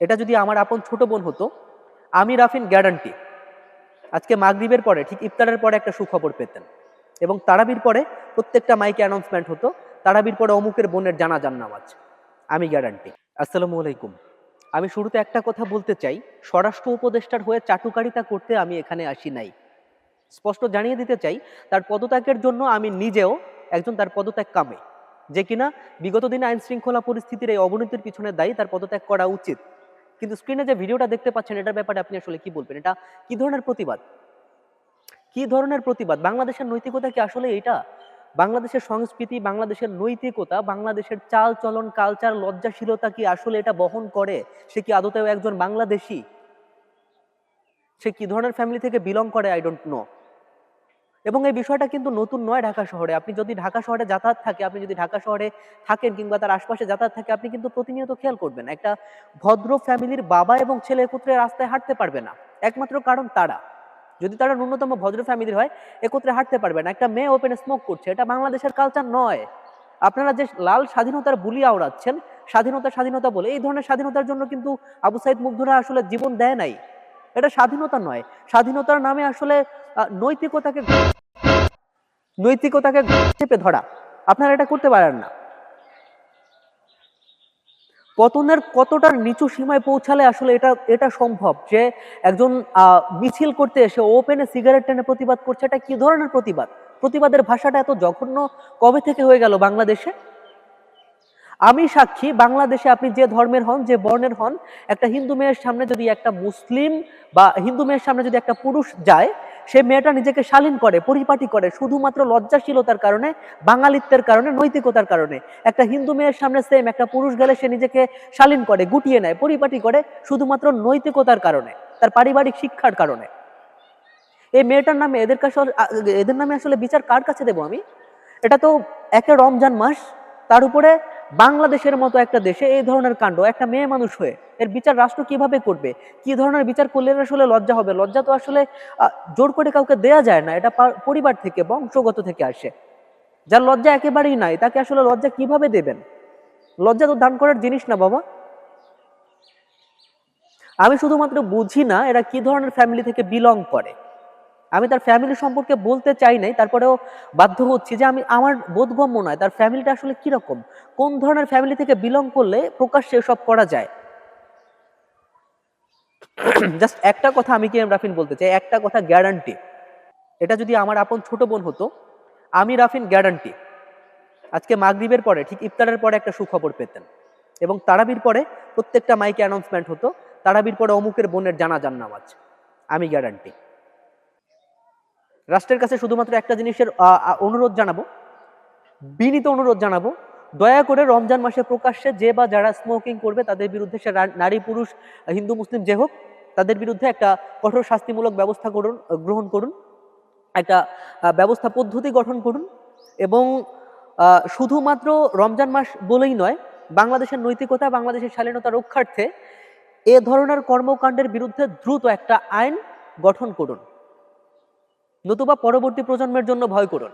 এটা যদি আমার আপন ছোট বোন হতো, আমি রাফিন গ্যারান্টি। আজকে মাগরিবের পরে, ঠিক ইফতারের পরে একটা সুখবর পেতেন। এবং তারাবির পরে প্রত্যেকটা মাইকে অ্যানাউন্সমেন্ট হতো, তারাবির পরে অমুকের বোনের জানাজার নামাজ আমি গ্যারান্টি। আসসালামু আলাইকুম। আমি শুরুতে একটা কথা বলতে চাই, স্বরাষ্ট্র উপদেষ্টার হয়ে চাটুকারিতা করতে আমি এখানে আসি নাই। স্পষ্ট জানিয়ে দিতে চাই, তার পদত্যাগের জন্য আমি নিজেও একজন তার পদত্যাগ কামে। যে কিনা বিগত দিনে আইন শৃঙ্খলা পরিস্থিতির এই অবনতির পিছনে দায়ী, তার পদত্যাগ করা উচিত। কিন্তু স্ক্রিনে যে ভিডিওটা দেখতে পাচ্ছেন, এটার ব্যাপারে আপনি আসলে কি বলবেন? এটা কি ধরনের প্রতিবাদ? কি ধরনের প্রতিবাদ? বাংলাদেশের নৈতিকতা কি আসলে এটা বাংলাদেশের সংস্কৃতি, বাংলাদেশের নৈতিকতা, বাংলাদেশের চাল চলন কালচার লজ্জাশীলতা কি আসলে এটা বহন করে? সে কি আদতেও একজন বাংলাদেশি? সে কি ধরনের ফ্যামিলি থেকে বিলং করে? আই ডোন্ট নো এবং এই বিষয়টা কিন্তু নতুন নয় ঢাকা শহরে। আপনি যদি ঢাকা শহরে যাতায়াত থাকে, আপনি যদি ঢাকা শহরে থাকেন কিংবা তার আশপাশে যাতায়াত থাকে, আপনি কিন্তু প্রতিনিয়ত খেয়াল করবেন, একটা ভদ্র ফ্যামিলির বাবা এবং ছেলে একত্রে রাস্তায় হাঁটতে পারবে না। একমাত্র কারণ তারা। যদি তারা ন্যূনতম ভদ্র ফ্যামিলির হয়, একত্রে হাঁটতে পারবে না। একটা মেয়ে ওপেনে স্মোক করছে, এটা বাংলাদেশের কালচার নয়। আপনারা যে লাল স্বাধীনতার বুলি আওড়াচ্ছেন, স্বাধীনতা স্বাধীনতা বলে, এই ধরনের স্বাধীনতার জন্য কিন্তু আবু সাইদ মুগ্ধরা আসলে জীবন দেয় নাই। এটা স্বাধীনতা নয়। স্বাধীনতার নামে আসলে নৈতিকতাকে নৈতিকতাকে চেপে ধরা। আপনারা এটা করতে পারেন না। পতনের কতটা নিচু সীমায় পৌঁছালে আসলে এটা এটা সম্ভব? যে একজন মিছিল করতে এসে ওপেনে সিগারেট টেনে প্রতিবাদ করছে, এটা কি ধরনের প্রতিবাদ? প্রতিবাদের ভাষাটা এত জঘন্য কবে থেকে হয়ে গেল বাংলাদেশে? আমি সাক্ষী, বাংলাদেশে আপনি যে ধর্মের হন, যে বর্ণের হন, একটা হিন্দু মেয়ের সামনে যদি একটা মুসলিম বা হিন্দু মেয়ের সামনে যদি একটা পুরুষ যায়, সে মেয়েটা নিজেকে শালীন করে, পরিপাটি করে, শুধুমাত্র লজ্জাশীলতার কারণে, বাঙালিত্বের কারণে, নৈতিকতার কারণে। একটা হিন্দু মেয়ের সামনে সেম একটা পুরুষ গেলে সে নিজেকে শালীন করে, গুটিয়ে নেয়, পরিপাটি করে, শুধুমাত্র নৈতিকতার কারণে, তার পারিবারিক শিক্ষার কারণে। এই মেয়েটার নামে এদের কাছে এদের নামে আসলে বিচার কার কাছে দেবো আমি? এটা তো একে রমজান মাস, তার উপরে বাংলাদেশের মতো একটা দেশে এই ধরনের কাণ্ড, একটা মেয়ে মানুষ হয়ে এর বিচার রাষ্ট্র কীভাবে করবে? কি ধরনের বিচার করলে আসলে লজ্জা হবে? লজ্জা তো আসলে জোর করে কাউকে দেয়া যায় না, এটা পরিবার থেকে, বংশগত থেকে আসে। যার লজ্জা একেবারেই নাই, তাকে আসলে লজ্জা কীভাবে দেবেন? লজ্জা তো দান করার জিনিস না, বাবা। আমি শুধুমাত্র বুঝি না এরা কি ধরনের ফ্যামিলি থেকে বিলং করে। আমি তার ফ্যামিলি সম্পর্কে বলতে চাই নাই, তারপরেও বাধ্য হচ্ছি যে আমি আমার বোধগম্য নয়, তার ফ্যামিলিটা আসলে কীরকম? কোন ধরনের ফ্যামিলি থেকে বিলং করলে প্রকাশ্যে সব করা যায়? জাস্ট একটা কথা আমি কি এম রাফিন বলতে চাই, একটা কথা গ্যারান্টি এটা যদি আমার আপন ছোট বোন হতো, আমি রাফিন গ্যারান্টি আজকে মাগরিবের পরে, ঠিক ইফতারের পরে একটা সুখবর পেতেন। এবং তারাবির পরে প্রত্যেকটা মাইকে অ্যানাউন্সমেন্ট হতো, তারাবির পরে অমুকের বোনের জানাজার নামাজ। আমি গ্যারান্টি রাষ্ট্রের কাছে শুধুমাত্র একটা জিনিসের অনুরোধ জানাব। বিনীত অনুরোধ জানাব, দয়া করে রমজান মাসে প্রকাশ্যে যে বা যারা স্মোকিং করবে, তাদের বিরুদ্ধে সে নারী, পুরুষ, হিন্দু, মুসলিম যে হোক, তাদের বিরুদ্ধে একটা কঠোর শাস্তিমূলক ব্যবস্থা করুন গ্রহণ করুন। একটা ব্যবস্থা পদ্ধতি গঠন করুন এবং শুধুমাত্র রমজান মাস বলেই নয়, বাংলাদেশের নৈতিকতা, বাংলাদেশের শালীনতা রক্ষার্থে এ ধরনের কর্মকাণ্ডের বিরুদ্ধে দ্রুত একটা আইন গঠন করুন। নতুবা পরবর্তী প্রজন্মের জন্য ভয় করুন।